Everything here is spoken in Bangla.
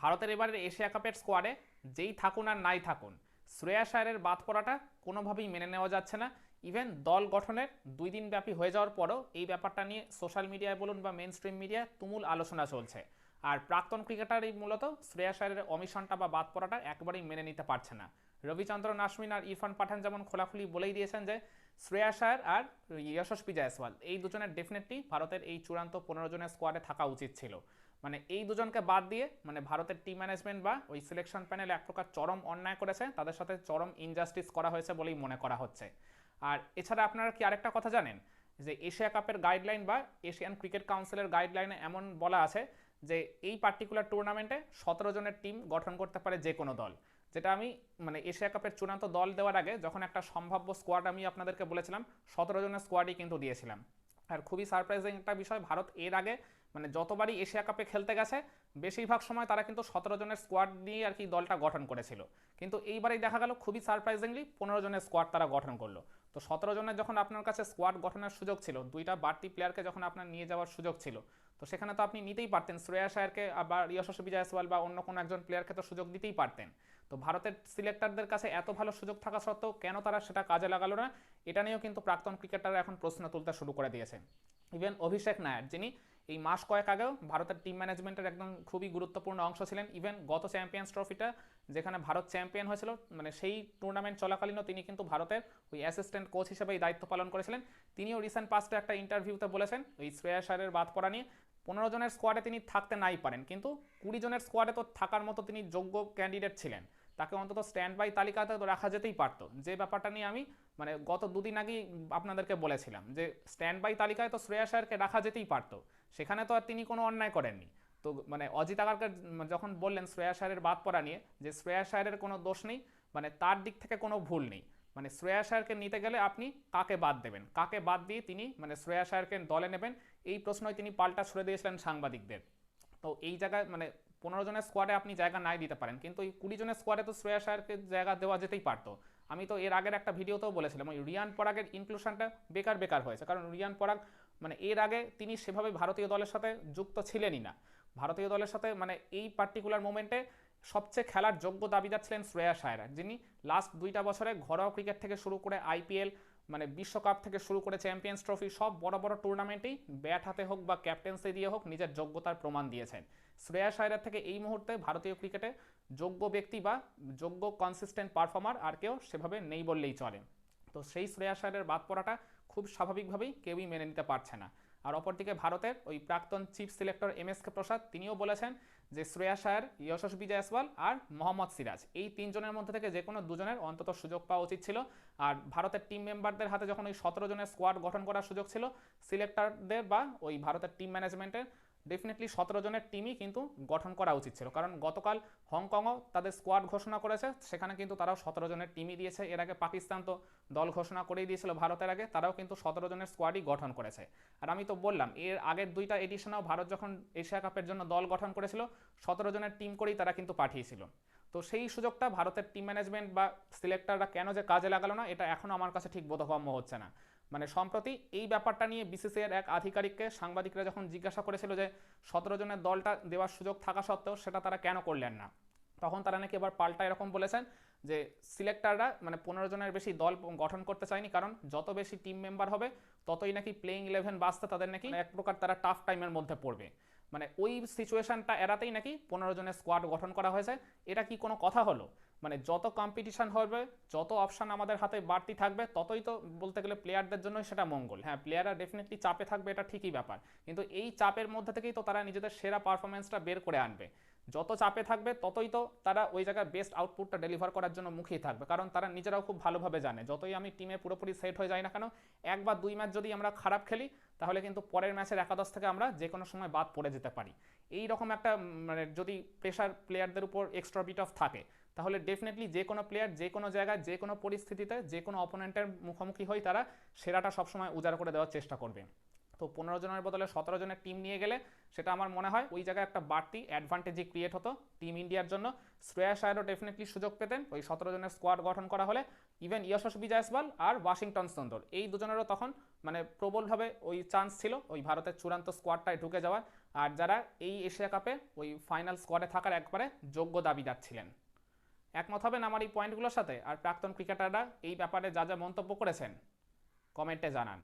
ভারতের এবারের এশিয়া কাপের স্কোয়াডে যেই থাকুন আর নাই থাকুন, শ্রেয়া শায়ারের বাদ পড়াটা কোনোভাবেই মেনে নেওয়া যাচ্ছে না। ইভেন দল গঠনের দুই দিন ব্যাপী হয়ে যাওয়ার পরও এই ব্যাপারটা নিয়ে সোশ্যাল মিডিয়ায় বলুন বা মেন স্ট্রিম মিডিয়ায় তুমুল আলোচনা চলছে। আর প্রাক্তন ক্রিকেটারই মূলত শ্রেয়া শায়ারের অমিশনটা বা বাদ পড়াটা একবারেই মেনে নিতে পারছে না। রবিচন্দ্রন আশ্বিন আর ইরফান পাঠান যেমন খোলাখুলি বলেই দিয়েছেন যে, শ্রেয়া শায়ার আর যশস্বী জয়সওয়াল, এই দুজনের ডেফিনেটলি ভারতের এই চূড়ান্ত পনেরো জনের স্কোয়াডে থাকা উচিত ছিল। মানে এই দুজনকে বাদ দিয়ে মানে ভারতের টিম ম্যানেজমেন্ট বা ওই সিলেকশন প্যানেল এক প্রকার চরম অন্যায় করেছে, তাদের সাথে চরম ইনজাস্টিস করা হয়েছে বলেই মনে করা হচ্ছে। আর এছাড়া আপনারা কি আরেকটা কথা জানেন? যে এশিয়া কাপের গাইডলাইন বা এশিয়ান ক্রিকেট কাউন্সিলের গাইডলাইনে এমন বলা আছে যে এই পার্টিকুলার টুর্নামেন্টে সতেরো জনের টিম গঠন করতে পারে যে কোনো দল। যেটা আমি মানে এশিয়া কাপের চূড়ান্ত দল দেওয়ার আগে যখন একটা সম্ভাব্য স্কোয়াড আমি আপনাদেরকে বলেছিলাম, সতেরো জনের স্কোয়াডই কিন্তু দিয়েছিলাম। আর খুবই সারপ্রাইজিং একটা বিষয়, ভারত এর আগে মানে যতবারই এশিয়া কাপে খেলতে গেছে, বেশিরভাগ সময় তারা কিন্তু সতেরো জনের স্কোয়াড নিয়ে আর কি দলটা গঠন করেছিল। কিন্তু এইবারেই দেখা গেল খুবই সারপ্রাইজিংলি পনেরো জনের স্কোয়াড তারা গঠন করল। তো সতেরো জনের যখন আপনার কাছে স্কোয়াড গঠনের সুযোগ ছিল, দুইটা বাড়তি প্লেয়ারকে যখন আপনার নিয়ে যাওয়ার সুযোগ ছিল, তো সেখানে তো আপনি নিতেই পারতেন। শ্রেয়া শায়ারকে আবার যশস্বী বিজয়সওয়াল বা অন্য কোনো একজন প্লেয়ারকে তো সুযোগ দিতেই পারতেন। তো ভারতের সিলেক্টারদের কাছে এত ভালো সুযোগ থাকা সত্ত্বেও কেন তারা সেটা কাজে লাগালো না? এটা নিয়েও কিন্তু প্রাক্তন ক্রিকেটাররা এখন প্রশ্ন তুলতে শুরু করে দিয়েছে। ইভেন অভিষেক নায়ার, যিনি এই মাস কয়েক আগেও ভারতের টিম ম্যানেজমেন্টের একদম খুবই গুরুত্বপূর্ণ অংশ ছিলেন। ইভেন গত চ্যাম্পিয়ন্স ট্রফিটা যেখানে ভারত চ্যাম্পিয়ন হয়েছিল মানে সেই টুর্নামেন্ট চলাকালীনও তিনি কিন্তু ভারতের ওই অ্যাসিস্ট্যান্ট কোচ হিসেবে এই দায়িত্ব পালন করেছিলেন। তিনিও রিসেন্ট পাস্টে একটা ইন্টারভিউতে বলেছেন, ওই শ্রেয়া শায়ারের বাদ পড়া নিয়ে, পনেরো জনের স্কোয়াডে তিনি থাকতে নাই পারেন, কিন্তু কুড়ি জনের স্কোয়াডে তো থাকার মতো তিনি যোগ্য ক্যান্ডিডেট ছিলেন। তাকে অন্তত স্ট্যান্ড বাই তালিকাতে রাখা যেতেই পারতো। যে ব্যাপারটা নিয়ে আমি মানে গত দুদিন আগেই আপনাদেরকে বলেছিলাম যে স্ট্যান্ড বাই তালিকায় তো শ্রেয়া শায়ারকে রাখা যেতেই পারতো। সেখানে তো আর তিনি কোনো অন্যায় করেননি। তো মানে অজিত আগারকার যখন বললেন শ্রেয়া শায়ারের বাদ পড়া নিয়ে যে শ্রেয়া শায়ারের কোনো দোষ নেই মানে তার দিক থেকে কোনো ভুল নেই। মানে শ্রেয়া শায়ারকে নিতে গেলে আপনি কাকে বাদ দেবেন? কাকে বাদ দিয়ে তিনি মানে শ্রেয়া শায়ারকে দলে নেবেন? এই প্রশ্নই তিনি পাল্টা ছুড়ে দিয়েছিলেন সাংবাদিকদের। তো এই জায়গায় মানে পনেরো জনের স্কোয়াডে আপনি জায়গা নাই দিতে পারেন। কিন্তু এই কুড়ি জনের স্কোয়াডে তো শ্রেয়া শায়ারকে জায়গা দেওয়া যেতেই পারতো। আমি তো এর আগের একটা ভিডিওতেও বলেছিলাম, ওই রিয়ান পরাগের ইনক্লুশনটা বেকার বেকার হয়েছে। কারণ রিয়ান পরাগ মানে এর আগে তিনি সেভাবে ভারতীয় দলের সাথে যুক্ত ছিলেনই না। ভারতীয় দলের সাথে মানে এই পার্টিকুলার মোমেন্টে সবচেয়ে খেলার যোগ্য দাবিদার ছিলেন শ্রেয়া শায়রা যিনি লাস্ট দুইটা বছরে ঘরোয়া ক্রিকেট থেকে শুরু করে আইপিএল মানে বিশ্বকাপ থেকে শুরু করে চ্যাম্পিয়ন্স ট্রফি সব বড় বড় টুর্নামেন্টেই ব্যাট হাতে হোক বা ক্যাপ্টেন্সি দিয়ে হোক নিজের যোগ্যতার প্রমাণ দিয়েছেন। শ্রেয়া শায়রার থেকে এই মুহূর্তে ভারতীয় ক্রিকেটে যোগ্য ব্যক্তি বা যোগ্য কনসিস্টেন্ট পারফর্মার আর কেউ সেভাবে নেই বললেই চলে। তো সেই শ্রেয়া সায়রের বাদ পড়াটা খুব স্বাভাবিকভাবেই কেউই মেনে নিতে পারছে না। আর অপরদিকে ভারতের ওই প্রাক্তন chief selector M S K Prasad, তিনিও বলেছেন যে শ্রেয়া শায়ের যশস্বী জয়সওয়াল আর মোহাম্মদ সিরাজ, এই তিনজনের মধ্যে থেকে যে কোনো দুজনের অন্তত সুযোগ পাওয়া উচিত ছিল। আর ভারতের টিম মেম্বারদের হাতে যখন ওই সতেরো জনের স্কোয়াড গঠন করার সুযোগ ছিল, সিলেক্টরদের বা ওই ভারতের টিম ম্যানেজমেন্টের ডেফিনেটলি সতেরো জনের টিমই কিন্তু গঠন করা উচিত ছিল। কারণ গতকাল হংকংও তাদের স্কোয়াড ঘোষণা করেছে, সেখানে কিন্তু তারাও সতেরো জনের টিমই দিয়েছে। এর আগে পাকিস্তান তো দল ঘোষণা করেই দিয়েছিল ভারতের আগে, তারাও কিন্তু সতেরো জনের স্কোয়াডই গঠন করেছে। আর আমি তো বললাম, এর আগের দুইটা এডিশনেও ভারত যখন এশিয়া কাপের জন্য দল গঠন করেছিল, সতেরো জনের টিম করেই তারা কিন্তু পাঠিয়েছিল। তো সেই সুযোগটা ভারতের টিম ম্যানেজমেন্ট বা সিলেক্টররা কেন যে কাজে লাগালো না, এটা এখনও আমার কাছে ঠিক বোধগম্য হচ্ছে না। মানে সম্প্রতি এই ব্যাপারটা নিয়ে বিসিসিআইয়ের এক আধিকারিককে সাংবাদিকরা যখন জিজ্ঞাসা করেছিল যে সতেরো জনের দলটা দেওয়ার সুযোগ থাকা সত্ত্বেও সেটা তারা কেন করলেন না, তখন তারা নাকি এবার পাল্টা এরকম বলেছেন যে সিলেক্টাররা মানে পনেরো জনের বেশি দল গঠন করতে চায়নি, কারণ যত বেশি টিম মেম্বার হবে ততই নাকি প্লেইং ইলেভেন বাসতে তাদের নাকি এক প্রকার তারা টাফ টাইমের মধ্যে পড়বে। মানে ওই সিচুয়েশনটা এড়াতেই নাকি পনেরো জনের স্কোয়াড গঠন করা হয়েছে। এটা কি কোনো কথা হলো? মানে যত কম্পিটিশান হবে, যত অপশান আমাদের হাতে বাড়তি থাকবে, ততই তো বলতে গেলে প্লেয়ারদের জন্যই সেটা মঙ্গল। হ্যাঁ প্লেয়াররা ডেফিনেটলি চাপে থাকবে, এটা ঠিকই ব্যাপার। কিন্তু এই চাপের মধ্যে থেকেই তো তারা নিজেদের সেরা পারফরমেন্সটা বের করে আনবে। যত চাপে থাকবে, ততই তো তারা ওই জায়গায় বেস্ট আউটপুটটা ডেলিভার করার জন্য মুখিয়ে থাকবে। কারণ তারা নিজেরাও খুব ভালোভাবে জানে, যতই আমি টিমে পুরোপুরি সেট হয়ে যাই না কেন এক বা দুই ম্যাচ যদি আমরা খারাপ খেলি তাহলে কিন্তু পরের ম্যাচের একাদশ থেকে আমরা যে কোনো সময় বাদ পড়ে যেতে পারি। এই রকম একটা মানে যদি প্রেশার প্লেয়ারদের উপর এক্সট্রা বিট অফ থাকে, তাহলে ডেফিনেটলি যে কোনো প্লেয়ার যে কোনো জায়গায়, যে কোনো পরিস্থিতিতে, যে কোনো অপোনেন্টের মুখোমুখি হয়ে তারা সেরাটা সবসময় উজাড় করে দেওয়ার চেষ্টা করবে। তো পনেরো জনের বদলে সতেরো জনের টিম নিয়ে গেলে সেটা আমার মনে হয় ওই জায়গায় একটা বাড়তি অ্যাডভান্টেজই ক্রিয়েট হতো টিম ইন্ডিয়ার জন্য। শ্রেয়া শায়ারও ডেফিনেটলি সুযোগ পেতেন ওই সতেরো জনের স্কোয়াড গঠন করা হলে। ইভেন যশস্বী জয়সওয়াল আর ওয়াশিংটন সুন্দর এই দুজনেরও তখন মানে প্রবলভাবে ওই চান্স ছিল ওই ভারতের চূড়ান্ত স্কোয়াডটায় ঢুকে যাওয়ার। আর যারা এই এশিয়া কাপে ওই ফাইনাল স্কোয়াডে থাকার একবারে যোগ্য দাবিদার ছিলেন। একমত হবেন আমার এই পয়েন্টগুলোর সাথে? আর প্রাক্তন ক্রিকেটাররা এই ব্যাপারে যা যা মন্তব্য করেছেন কমেন্টে জানান।